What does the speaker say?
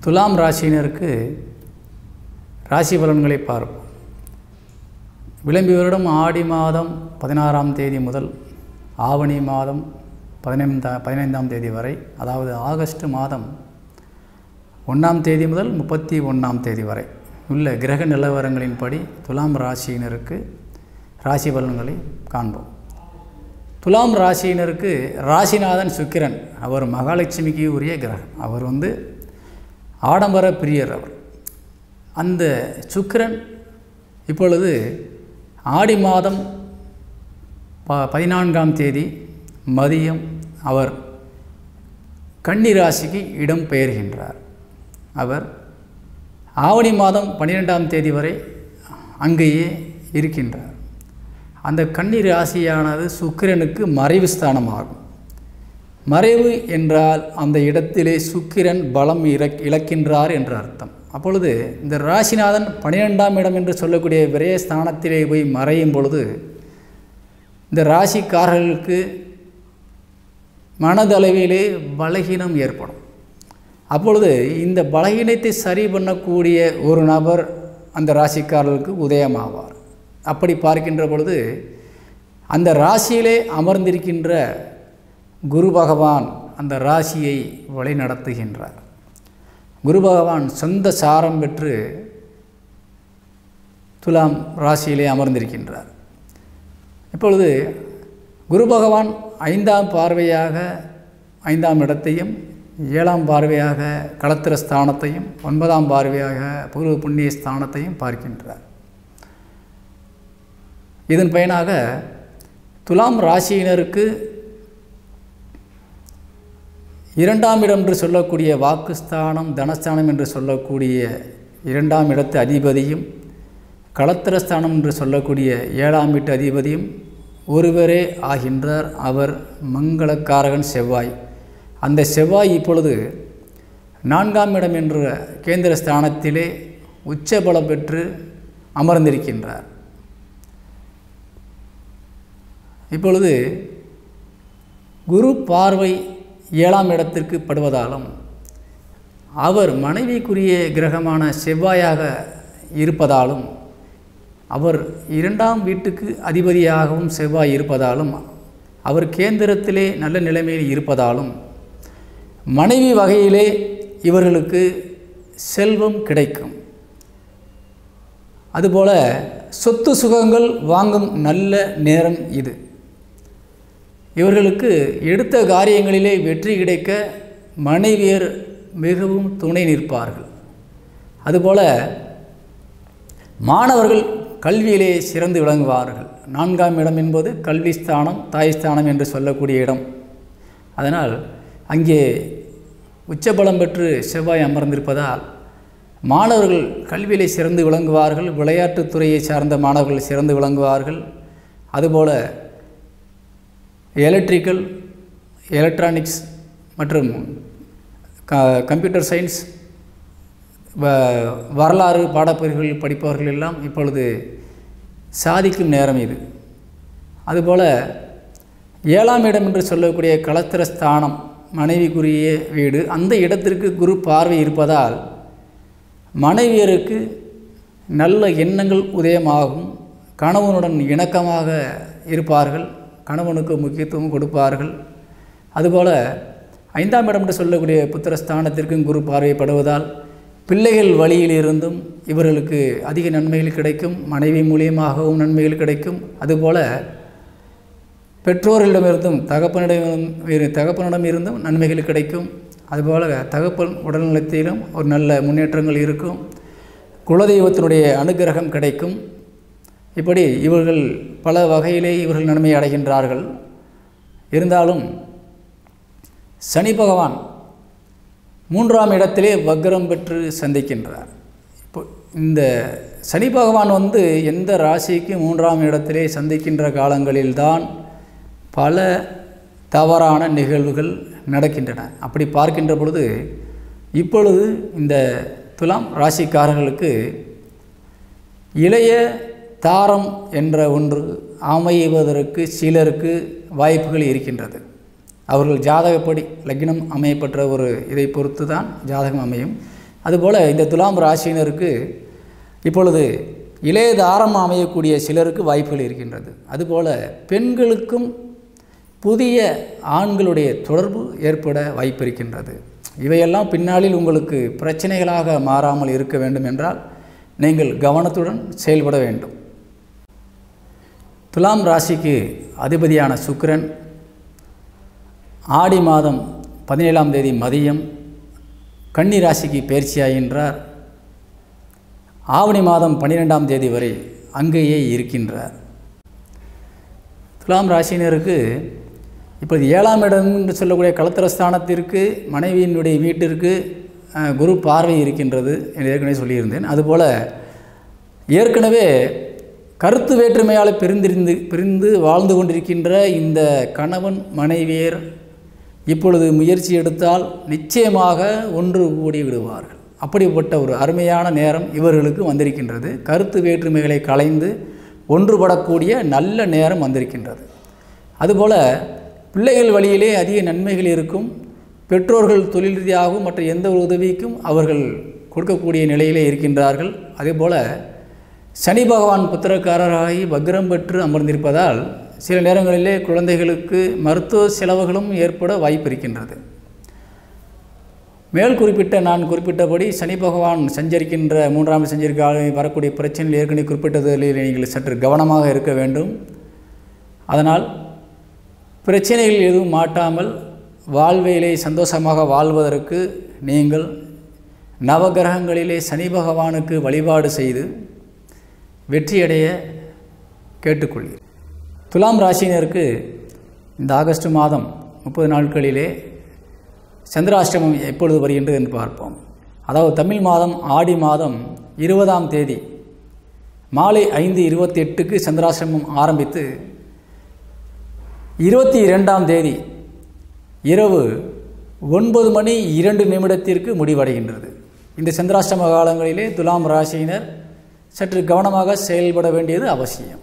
துலாம் ராசியினருக்கு ராசி பலன்களை பார்ப்போம். விளம்பி வருடம் ஆடி மாதம் பதினாறாம் தேதி முதல் ஆவணி மாதம் பதினைந்தா பதினைந்தாம் தேதி வரை அதாவது ஆகஸ்ட் மாதம் ஒன்றாம் தேதி முதல் முப்பத்தி ஒன்றாம் தேதி வரை உள்ள கிரக நிலவரங்களின்படி துலாம் ராசியினருக்கு ராசி பலன்களை காண்போம். துலாம் ராசியினருக்கு ராசிநாதன் சுக்கிரன் அவர் மகாலட்சுமிக்கு உரிய கிரகம். அவர் வந்து ஆடம்பர பிரியர் அவர். அந்த சுக்கிரன் இப்பொழுது ஆடி மாதம் ப பதினான்காம் தேதி மதியம் அவர் கன்னி ராசிக்கு இடம் பெயர்கின்றார். அவர் ஆவணி மாதம் பன்னிரெண்டாம் தேதி வரை அங்கேயே இருக்கின்றார். அந்த கன்னி ராசியானது சுக்கிரனுக்கு மறைவு ஸ்தானமாகும் மறைவு என்றால் அந்த இடத்திலே சுக்கிரன் பலம் இறக் இழக்கின்றார் என்ற அர்த்தம். அப்பொழுது இந்த ராசிநாதன் பனிரெண்டாம் இடம் என்று சொல்லக்கூடிய விரைய ஸ்தானத்திலே போய் மறையும் பொழுது இந்த ராசிக்காரர்களுக்கு மனதளவிலே பலகீனம் ஏற்படும். அப்பொழுது இந்த பலகீனத்தை சரி பண்ணக்கூடிய ஒரு நபர் அந்த ராசிக்காரர்களுக்கு உதயமாவார். அப்படி பார்க்கின்ற பொழுது அந்த ராசியிலே அமர்ந்திருக்கின்ற குரு பகவான் அந்த ராசியை வழி நடத்துகின்றார் குரு பகவான் சொந்த சாரம் பெற்று துலாம் ராசியிலே அமர்ந்திருக்கின்றார். இப்பொழுது குரு பகவான் ஐந்தாம் பார்வையாக ஐந்தாம் இடத்தையும் ஏழாம் பார்வையாக களத்திர ஸ்தானத்தையும் ஒன்பதாம் பார்வையாக பூர்வ புண்ணிய ஸ்தானத்தையும் பார்க்கின்றார். இதன் பயனாக துலாம் ராசியினருக்கு இரண்டாம் இடம் என்று சொல்லக்கூடிய வாக்குஸ்தானம் தனஸ்தானம் என்று சொல்லக்கூடிய இரண்டாம் இடத்து அதிபதியும் களத்திரஸ்தானம் என்று சொல்லக்கூடிய ஏழாம் வீட்டு அதிபதியும் ஒருவரே ஆகின்றார். அவர் மங்களக்காரகன் செவ்வாய். அந்த செவ்வாய் இப்பொழுது நான்காம் இடம் என்ற கேந்திர ஸ்தானத்திலே உச்சபலம் பெற்று அமர்ந்திருக்கின்றார். இப்பொழுது குரு பார்வை ஏழாம் இடத்திற்கு படுவதாலும் அவர் மனைவிக்குரிய கிரகமான செவ்வாயாக இருப்பதாலும் அவர் இரண்டாம் வீட்டுக்கு அதிபதியாகவும் செவ்வாய் இருப்பதாலும் அவர் கேந்திரத்திலே நல்ல நிலைமையில் இருப்பதாலும் மனைவி வகையிலே இவர்களுக்கு செல்வம் கிடைக்கும். அதுபோல சொத்து சுகங்கள் வாங்கும் நல்ல நேரம் இது. இவர்களுக்கு எடுத்த காரியங்களிலே வெற்றி கிடைக்க மனைவியர் மிகவும் துணை நிற்பார்கள். அதுபோல மாணவர்கள் கல்வியிலே சிறந்து விளங்குவார்கள். நான்காம் இடம் என்பது கல்வி ஸ்தானம் தாய் ஸ்தானம் என்று சொல்லக்கூடிய இடம். அதனால் அங்கே உச்சபலம் பெற்று செவ்வாய் அமர்ந்திருப்பதால் மாணவர்கள் கல்வியிலே சிறந்து விளங்குவார்கள் விளையாட்டுத்துறையை சார்ந்த மாணவர்கள் சிறந்து விளங்குவார்கள். அதுபோல எலக்ட்ரிக்கல் எலக்ட்ரானிக்ஸ் மற்றும் க கம்ப்யூட்டர் சயின்ஸ் வ- வரலாறு பாடப்பிரிவுகள் படிப்பவர்கள் எல்லாம் இப்பொழுது சாதிக்கும் நேரம் இது. அதுபோல் ஏழாம் இடம் என்று சொல்லக்கூடிய களத்திர ஸ்தானம் மனைவிக்குரிய வீடு அந்த இடத்திற்கு குரு பார்வை இருப்பதால் மனைவியருக்கு நல்ல எண்ணங்கள் உதயமாகும் கணவனுடன் இணக்கமாக இருப்பார்கள். கணவனுக்கு முக்கியத்துவம் கொடுப்பார்கள். அதுபோல் ஐந்தாம் இடம் என்று சொல்லக்கூடிய புத்திரஸ்தானத்திற்கும் குரு பார்வைப்படுவதால் பிள்ளைகள் வழியிலிருந்தும் இவர்களுக்கு அதிக நன்மைகள் கிடைக்கும் மனைவி மூலியமாகவும் நன்மைகள் கிடைக்கும். அதுபோல் பெற்றோர்களிடமிருந்தும் தகப்பனிடம் இரு- தகப்பனிடம் இருந்தும் நன்மைகள் கிடைக்கும். அதுபோல் தகப்பன் உடல்நலத்திலும் ஒரு நல்ல முன்னேற்றங்கள் இருக்கும். குலதெய்வத்தினுடைய அனுகிரகம் கிடைக்கும். இப்படி இவர்கள் பல வகையிலே இவர்கள் நன்மை அடைகின்றார்கள். இருந்தாலும் சனி பகவான் மூன்றாம் இடத்திலே வக்ரம் பெற்று சந்திக்கின்றார். இப்போ இந்த சனி பகவான் வந்து எந்த ராசிக்கு மூன்றாம் இடத்திலே சந்திக்கின்ற காலங்களில்தான் பல தவறான நிகழ்வுகள் நடக்கின்றன. அப்படி பார்க்கின்ற பொழுது இப்பொழுது இந்த துலாம் ராசிக்காரர்களுக்கு இளைய தாரம் என்ற ஒன்று அமைவதற்கு சிலருக்கு வாய்ப்புகள் இருக்கின்றது. அவர்கள் ஜாதகப்படி லக்னம் அமையப்பெற்ற ஒரு இதை பொறுத்து தான் ஜாதகம் அமையும். அதுபோல் இந்த துலாம் ராசியினருக்கு இப்பொழுது இளைய தாரம் அமையக்கூடிய சிலருக்கு வாய்ப்புகள் இருக்கின்றது. அதுபோல் பெண்களுக்கும் புதிய ஆண்களுடைய தொடர்பு ஏற்பட வாய்ப்பு இருக்கின்றது. இவையெல்லாம் பின்னாளில் உங்களுக்கு பிரச்சனைகளாக மாறாமல் இருக்க வேண்டும் என்றால் நீங்கள் கவனத்துடன் செயல்பட வேண்டும். துலாம் ராசிக்கு அதிபதியான சுக்கிரன் ஆடி மாதம் பதினேழாம் தேதி மதியம் கன்னி ராசிக்கு பயிற்சியாகின்றார் ஆவணி மாதம் பன்னிரெண்டாம் தேதி வரை அங்கேயே இருக்கின்றார். துலாம் ராசியினருக்கு இப்போது ஏழாம் இடம் என்று சொல்லக்கூடிய களத்திரஸ்தானத்திற்கு மனைவியினுடைய வீட்டிற்கு குரு பார்வை இருக்கின்றது என்று ஏற்கனவே சொல்லியிருந்தேன். அதுபோல் ஏற்கனவே கருத்து வேற்றுமையால் பிரிந்திருந்து பிரிந்து வாழ்ந்து கொண்டிருக்கின்ற இந்த கணவன் மனைவியர் இப்பொழுது முயற்சி எடுத்தால் நிச்சயமாக ஒன்று கூடி விடுவார்கள். அப்படிப்பட்ட ஒரு அருமையான நேரம் இவர்களுக்கு வந்திருக்கின்றது. கருத்து வேற்றுமைகளை களைந்து ஒன்றுபடக்கூடிய நல்ல நேரம் வந்திருக்கின்றது. அதுபோல் பிள்ளைகள் வழியிலே அதிக நன்மைகள் இருக்கும். பெற்றோர்கள் தொழில் ரீதியாகவும் மற்ற எந்த ஒரு உதவிக்கும் அவர்கள் கொடுக்கக்கூடிய நிலையிலே இருக்கின்றார்கள். அதேபோல் சனி பகவான் புத்திரக்காரராகி வக்ரம் பெற்று அமர்ந்திருப்பதால் சில நேரங்களிலே குழந்தைகளுக்கு மருத்துவ செலவுகளும் ஏற்பட வாய்ப்பிருக்கின்றது. மேல் குறிப்பிட்ட நான் குறிப்பிட்டபடி சனி பகவான் சஞ்சரிக்கின்ற மூன்றாம் சஞ்சரிக்கால வரக்கூடிய பிரச்சனைகள் ஏற்கனவே குறிப்பிட்டதில் நீங்கள் சற்று கவனமாக இருக்க வேண்டும். அதனால் பிரச்சனைகள் எதுவும் மாட்டாமல் வாழ்வையிலே சந்தோஷமாக வாழ்வதற்கு நீங்கள் நவகிரகங்களிலே சனி பகவானுக்கு வழிபாடு செய்து வெற்றியடைய கேட்டுக்கொள்கிறேன். துலாம் ராசியினருக்கு இந்த ஆகஸ்ட் மாதம் முப்பது நாட்களிலே சந்திராஷ்டமம் எப்பொழுது வருகின்றது என்று பார்ப்போம். அதாவது தமிழ் மாதம் ஆடி மாதம் இருபதாம் தேதி மாலை ஐந்து இருபத்தி எட்டுக்கு சந்திராஷ்டமம் ஆரம்பித்து இருபத்தி இரண்டாம் தேதி இரவு ஒன்பது மணி இரண்டு நிமிடத்திற்கு முடிவடைகின்றது. இந்த சந்திராஷ்டம காலங்களிலே துலாம் ராசியினர் சற்று கவனமாக செயல்பட வேண்டியது அவசியம்.